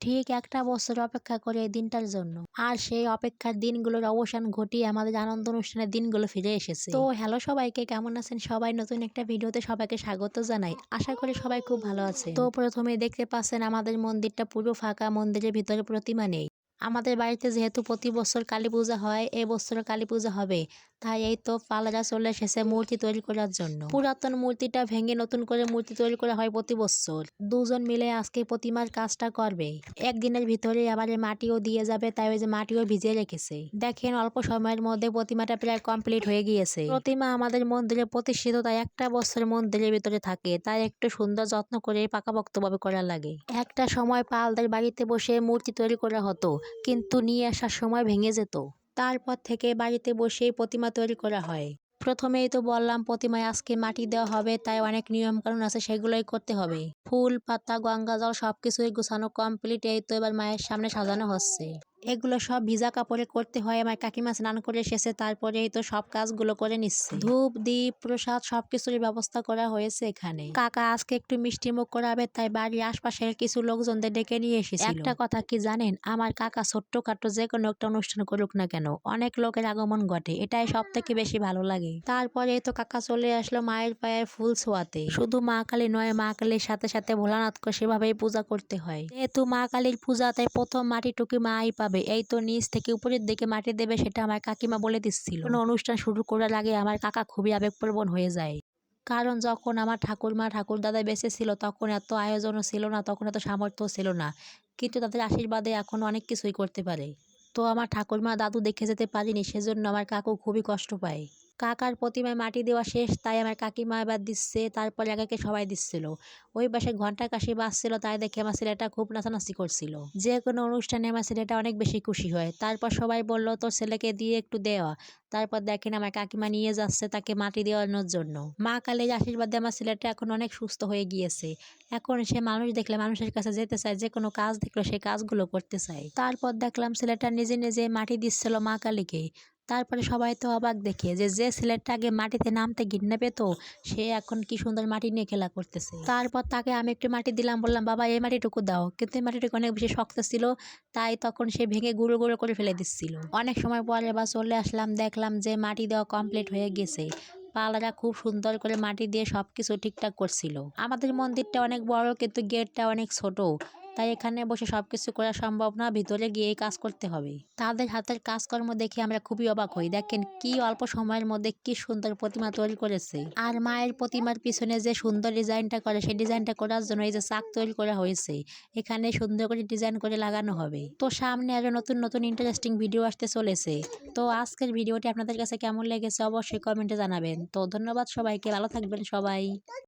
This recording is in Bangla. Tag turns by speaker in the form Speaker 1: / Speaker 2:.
Speaker 1: ঠিক একটা বছর অপেক্ষা করে এই দিনটার জন্য। আর সেই অপেক্ষার দিনগুলোর অবসান ঘটিয়ে আমাদের আনন্দ অনুষ্ঠানের দিনগুলো ফিরে এসেছে। তো হ্যালো সবাইকে, কেমন আছেন সবাই? নতুন একটা ভিডিওতে সবাইকে স্বাগত জানাই। আশা করি সবাই খুব ভালো আছে তো প্রথমে দেখতে পাচ্ছেন আমাদের মন্দিরটা পুরো ফাঁকা, মন্দিরের ভিতরে প্রতিমা নেই। আমাদের বাড়িতে যেহেতু প্রতি বছর কালী পূজা হয়, এই বছর কালী পূজা হবে। তাই এই তো পালারা চলে এসেছে মূর্তি তৈরি করার জন্য। পুরাতন মূর্তিটা ভেঙে নতুন করে মূর্তি তৈরি করা হয় প্রতি বছর। দুজন মিলে আজকে প্রতিমার কাজটা করবে। একদিনের ভিতরে আবার মাটিও দিয়ে যাবে, তাই ওই যে মাটিও ভিজিয়ে রেখেছে। দেখেন অল্প সময়ের মধ্যে প্রতিমাটা প্রায় কমপ্লিট হয়ে গিয়েছে। প্রতিমা আমাদের মন্দিরে প্রতিষ্ঠিত, তাই একটা বছর মন্দিরের ভিতরে থাকে। তাই একটু সুন্দর যত্ন করে পাকাপোক্তভাবে করা লাগে। একটা সময় পালদের বাড়িতে বসে মূর্তি তৈরি করা হতো। কিন্তু নিয়ে আসার সময় ভেঙে যেত। তারপর থেকে বাড়িতে বসেই প্রতিমা তৈরি করা হয়। প্রথমেই তো বললাম, প্রতিমায় আজকে মাটি দেওয়া হবে, তাই অনেক নিয়ম কানুন আছে, সেগুলোই করতে হবে। ফুল, পাতা, গঙ্গা, জল সবকিছুই গুছানো কমপ্লিট এই তো এবার মায়ের সামনে সাজানো হচ্ছে। এগুলো সব ভিজা কাপড়ে করতে হয় আমার কাকিমা স্নান করে এসেছে তারপরে তো সব কাজগুলো করে নিচ্ছে। ধূপ দ্বীপ প্রসাদ সবকিছুর ব্যবস্থা করা হয়েছে এখানে। কাকা আজকে একটু মিষ্টি মুখ করাবে তাই বাড়ির আশপাশের কিছু লোকজনদের ডেকে নিয়ে এসেছে একটা কথা কি জানেন আমার কাকা ছোট্টখাটো যে কোনো একটা অনুষ্ঠান করুক না কেন অনেক লোকের আগমন ঘটে এটাই সব থেকে বেশি ভালো লাগে। তারপরে তো কাকা চলে আসলো মায়ের পায়ের ফুল ছোঁয়াতে। শুধু মা কালী নয় মা কালীর সাথে সাথে ভোলানাথকে সেভাবেই পূজা করতে হয়। যেহেতু মা কালীর পূজা তাই প্রথম মাটিটুকু মাই পাবে। এই তো নিচ থেকে উপরের দিকে মাটি দেবে সেটা আমার কাকিমা বলে দিচ্ছিল। কোনো অনুষ্ঠান শুরু করার আগে আমার কাকা খুবই আবেগপ্রবণ হয়ে যায়। কারণ যখন আমার ঠাকুরমা ঠাকুর দাদা বেঁচে ছিল, তখন এত আয়োজনও ছিল না, তখন এত সামর্থ্য ছিল না। কিন্তু তাদের আশীর্বাদে এখন অনেক কিছুই করতে পারে। তো আমার ঠাকুরমা দাদু দেখে যেতে পারিনি, সেজন্য আমার কাকু খুবই কষ্ট পায়। কাকার প্রতিমায় মাটি দেওয়া শেষ, তাই আমার কাকিমা এবার দিচ্ছে, তারপর একে সবাই দিচ্ছিল। ওই পাশে ঘণ্টা কাশি বাজছিল, তাই দেখে আমার ছেলেটা খুব নাচানাচি করছিল। যে কোনো অনুষ্ঠানে আমার ছেলেটা অনেক বেশি খুশি হয়। তারপর সবাই বলল, তোর ছেলেকে দিয়ে একটু দেওয়া। তারপর দেখেন আমার কাকিমা নিয়ে যাচ্ছে তাকে মাটি দেওয়ানোর জন্য। মা কালীর আশীর্বাদে আমার ছেলেটা এখন অনেক সুস্থ হয়ে গিয়েছে। এখন সে মানুষ দেখলে মানুষের কাছে যেতে চায়, যে কোনো কাজ দেখলে সে কাজগুলো করতে চায়। তারপর দেখলাম ছেলেটা নিজে নিজে মাটি দিচ্ছিল মা কালীকে। তারপরে সবাই তো অবাক দেখে যে যে ছেলেটা আগে মাটিতে নামতে ঘৃণা পেতো, সে এখন কি সুন্দর মাটি নিয়ে খেলা করতেছে। তারপর তাকে আমি একটু মাটি দিলাম, বললাম, বাবা, এই মাটিটুকু দাও। কিন্তু এই মাটিটুকু অনেক বেশি শক্ত ছিল, তাই তখন সে ভেঙে গুঁড়ো গুঁড়ো করে ফেলে দিচ্ছিল। অনেক সময় পরে এবার চলে আসলাম, দেখলাম যে মাটি দেওয়া কমপ্লিট হয়ে গেছে। পালারা খুব সুন্দর করে মাটি দিয়ে সব কিছু ঠিকঠাক করছিল। আমাদের মন্দিরটা অনেক বড়, কিন্তু গেটটা অনেক ছোট। তাই এখানে বসে সব কিছু করা সম্ভব না, ভিতরে গিয়েই কাজ করতে হবে। তাদের হাতের কাজকর্ম দেখে আমরা খুবই অবাক হই। দেখেন কি অল্প সময়ের মধ্যে কি সুন্দর প্রতিমা তৈরি করেছে। আর মায়ের প্রতিমার পিছনে যে সুন্দর ডিজাইনটা করে, সেই ডিজাইনটা করার জন্য এই যে চাক তৈরি করা হয়েছে, এখানে সুন্দর করে ডিজাইন করে লাগানো হবে। তো সামনে আরও নতুন নতুন ইন্টারেস্টিং ভিডিও আসতে চলেছে। তো আজকের ভিডিওটি আপনাদের কাছে কেমন লেগেছে অবশ্যই কমেন্টে জানাবেন। তো ধন্যবাদ সবাইকে, ভালো থাকবেন সবাই।